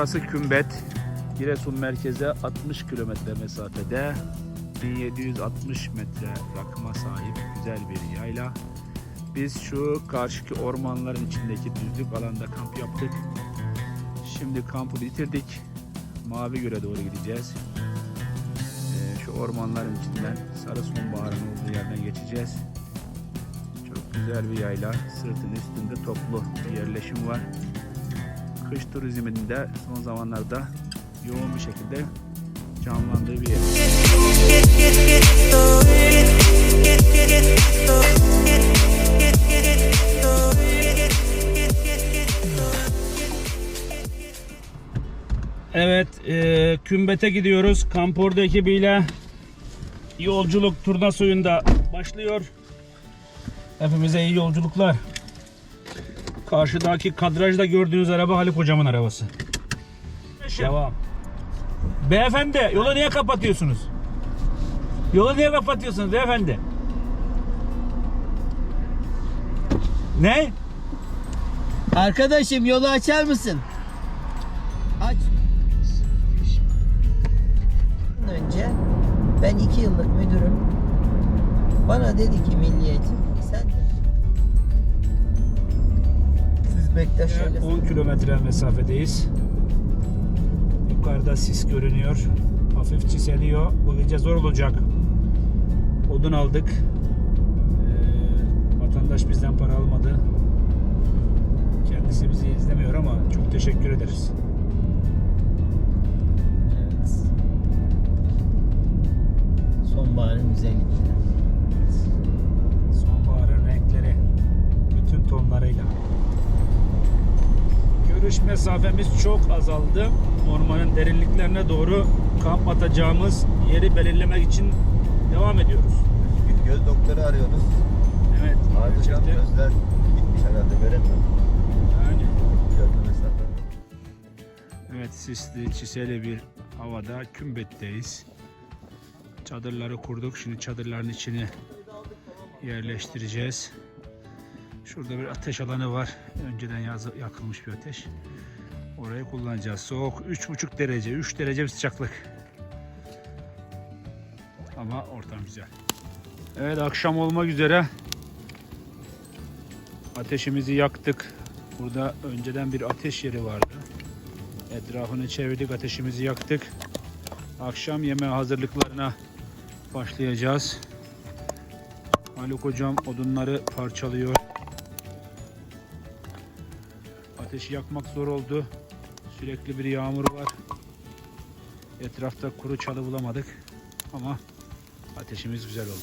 burası Kümbet. Giresun merkeze 60 kilometre mesafede 1760 metre rakıma sahip güzel bir yayla. Biz şu karşıki ormanların içindeki düzlük alanda kamp yaptık. Şimdi kampı bitirdik. Mavi Göl'e doğru gideceğiz. Ee, şu ormanların içinden Sarı Sonbahar'ın olduğu yerden geçeceğiz. Çok güzel bir yayla. Sırtın üstünde toplu bir yerleşim var. Kış turizminde son zamanlarda yoğun bir şekilde canlandığı bir yer. Evet, e, Kümbet'e gidiyoruz. Kamporda ekibiyle yolculuk turna suyunda başlıyor. Hepimize iyi yolculuklar. Karşıdaki kadrajda gördüğünüz araba Haluk hocamın arabası. Devam. Beyefendi yolu niye kapatıyorsunuz? Yolu niye kapatıyorsunuz beyefendi? Ne? Arkadaşım yolu açar mısın? Aç. Önce ben iki yıllık müdürüm. Bana dedi ki milliyet sen Bektaş şöyle. 10 kilometre mesafedeyiz. Yukarıda sis görünüyor. Hafif çiseliyor. Bu gece zor olacak. Odun aldık. Ee, vatandaş bizden para almadı. Kendisi bizi izlemiyor ama çok teşekkür ederiz. Evet. Sonbaharın güzellikleri. Görüş mesafemiz çok azaldı. Ormanın derinliklerine doğru kamp atacağımız yeri belirlemek için devam ediyoruz. Bir göz doktoru arıyoruz. Evet. Harbiden gerçekten. gözler gitmiş herhalde göremiyorum. Yani, evet sisli, çiseli bir havada Kümbet'teyiz. Çadırları kurduk. Şimdi çadırların içini yerleştireceğiz. Şurada bir ateş alanı var. Önceden yazı- yakılmış bir ateş. Orayı kullanacağız. Soğuk 3,5 derece, 3 derece bir sıcaklık. Ama ortam güzel. Evet akşam olmak üzere. Ateşimizi yaktık. Burada önceden bir ateş yeri vardı. Etrafını çevirdik, ateşimizi yaktık. Akşam yemeği hazırlıklarına başlayacağız. Haluk hocam odunları parçalıyor. Ateşi yakmak zor oldu. Sürekli bir yağmur var. Etrafta kuru çalı bulamadık. Ama ateşimiz güzel oldu.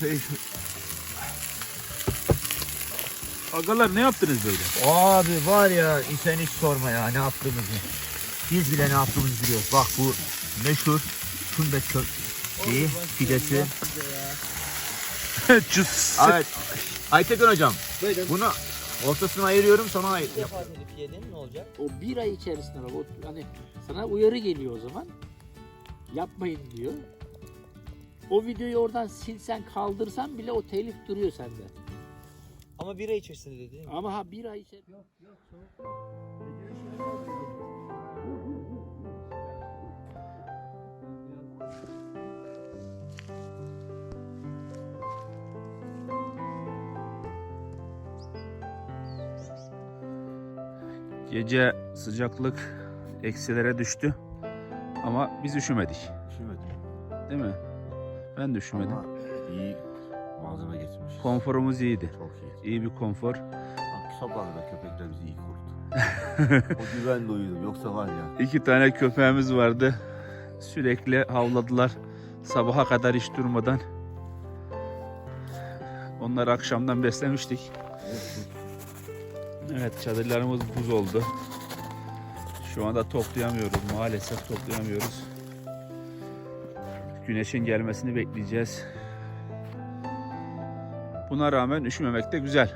Pek... Agalar ne yaptınız böyle? Abi var ya sen hiç sorma ya ne yaptığımızı. Biz bile ne yaptığımızı biliyoruz. Bak bu meşhur kümbet kö şeyi, pidesi. Cüss. Evet. Aytekin hocam Buyurun. bunu ortasına ayırıyorum sonra ayır. Bir defa telif yedin ne olacak? O bir ay içerisinde bak, o, hani sana uyarı geliyor o zaman. Yapmayın diyor. O videoyu oradan silsen kaldırsan bile o telif duruyor sende. Ama bira içerisinde dedi. Ama ha bir ay içerisinde. Gece sıcaklık eksilere düştü. Ama biz üşümedik. Üşümedim. Değil mi? Ben de üşümedim. Ama iyi malzeme getirmiş. Konforumuz iyiydi. Çok iyi. İyi bir konfor. Bak sokakta köpekler bizi iyi korudu. o güvenle uyudum yoksa var ya. İki tane köpeğimiz vardı. Sürekli havladılar. Sabaha kadar hiç durmadan. Onları akşamdan beslemiştik. Evet çadırlarımız buz oldu. Şu anda toplayamıyoruz. Maalesef toplayamıyoruz. Güneşin gelmesini bekleyeceğiz. Buna rağmen üşümemek de güzel.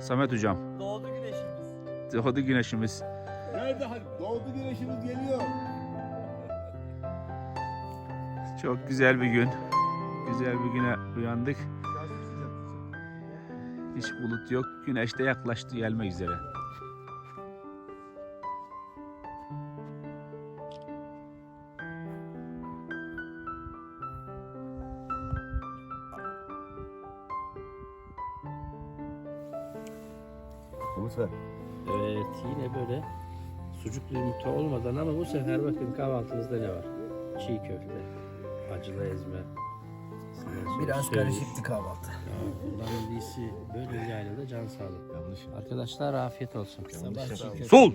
Samet hocam. Doğdu güneşimiz. Doğdu güneşimiz. Nerede? Doğdu güneşimiz geliyor. Çok güzel bir gün. Güzel bir güne uyandık. Hiç bulut yok. Güneş de yaklaştı gelmek üzere. Musa. Evet yine böyle sucuklu yumurta olmadan ama bu sefer bakın kahvaltınızda ne var? Çiğ köfte, acılı ezme. Biraz Söyle. karışıktı kahvaltı. Bunların iyisi böyle bir yaylada can sağlık. Yanlış. Arkadaşlar afiyet olsun. Sabah çiğ köfte. Sol!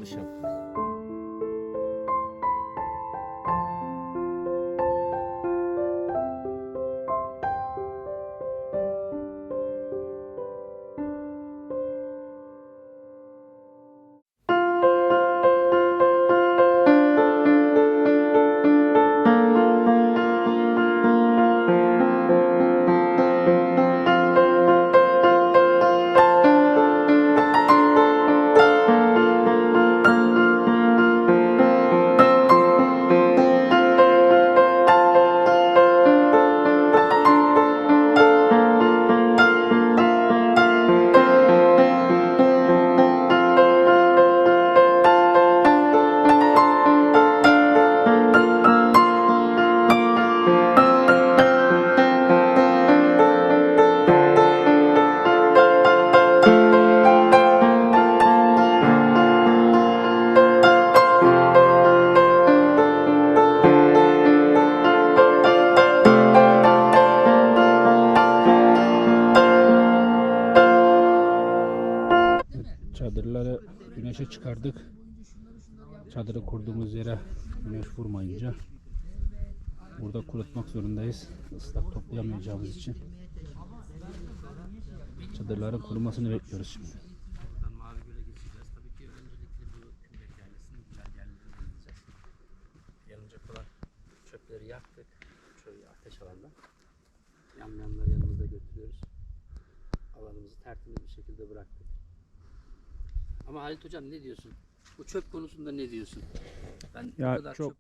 Çadırları güneşe çıkardık. Çadırı kurduğumuz yere güneş vurmayınca burada kurutmak zorundayız. Islak toplayamayacağımız için. Çadırların kurumasını bekliyoruz şimdi. Yaktık. Şöyle ateş alanda. Yamyamları yanımızda götürüyoruz. Alanımızı tertemiz bir şekilde bıraktık. Ama Halit Hocam ne diyorsun? Bu çöp konusunda ne diyorsun? Ben Ya bu kadar çok- çöp